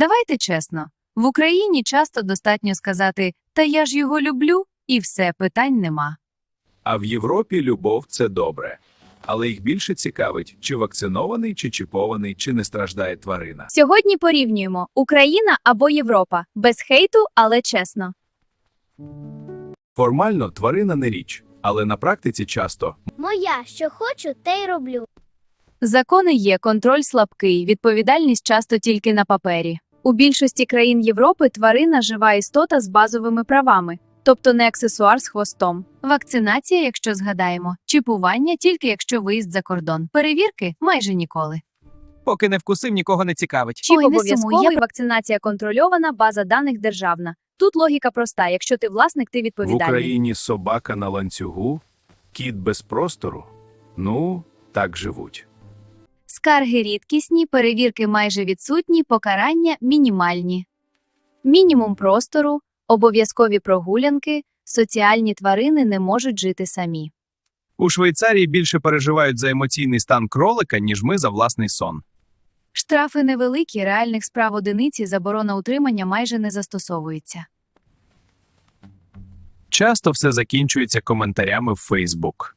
Давайте чесно, в Україні часто достатньо сказати Та я ж його люблю, і все, питань нема. А в Європі любов це добре. Але їх більше цікавить, чи вакцинований, чи чіпований, чи не страждає тварина. Сьогодні порівнюємо Україна або Європа без хейту, але чесно. Формально тварина не річ, але на практиці часто Моя, що хочу, те й роблю. Закони є, контроль слабкий, відповідальність часто тільки на папері. У більшості країн Європи тварина жива істота з базовими правами, тобто не аксесуар з хвостом. Вакцинація, якщо згадаємо, чіпування тільки якщо виїзд за кордон. Перевірки майже ніколи. Поки не вкусив, нікого не цікавить. Чіп обов'язковий, вакцинація контрольована, база даних державна. Тут логіка проста: якщо ти власник, ти в відповідальний. Україні собака на ланцюгу, кіт без простору. Ну, так живуть. Скарги рідкісні, перевірки майже відсутні, покарання мінімальні. Мінімум простору, обов'язкові прогулянки, соціальні тварини не можуть жити самі. У Швейцарії більше переживають за емоційний стан кролика, ніж ми за власний сон. Штрафи невеликі, реальних справ одиниці, заборона утримання майже не застосовується. Часто все закінчується коментарями в Фейсбук.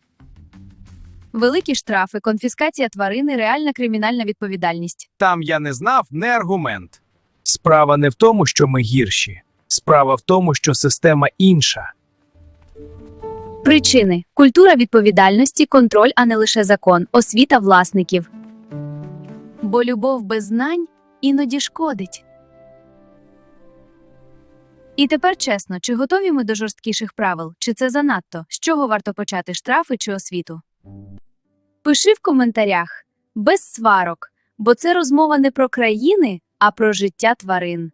Великі штрафи, конфіскація тварини, реальна кримінальна відповідальність. Там я не знав, не аргумент. Справа не в тому, що ми гірші. Справа в тому, що система інша. Причини: культура відповідальності, контроль, а не лише закон, освіта власників. Бо любов без знань іноді шкодить. І тепер чесно, чи готові ми до жорсткіших правил? Чи це занадто? З чого варто почати штрафи чи освіту? Пиши в коментарях без сварок, бо це розмова не про країни, а про життя тварин.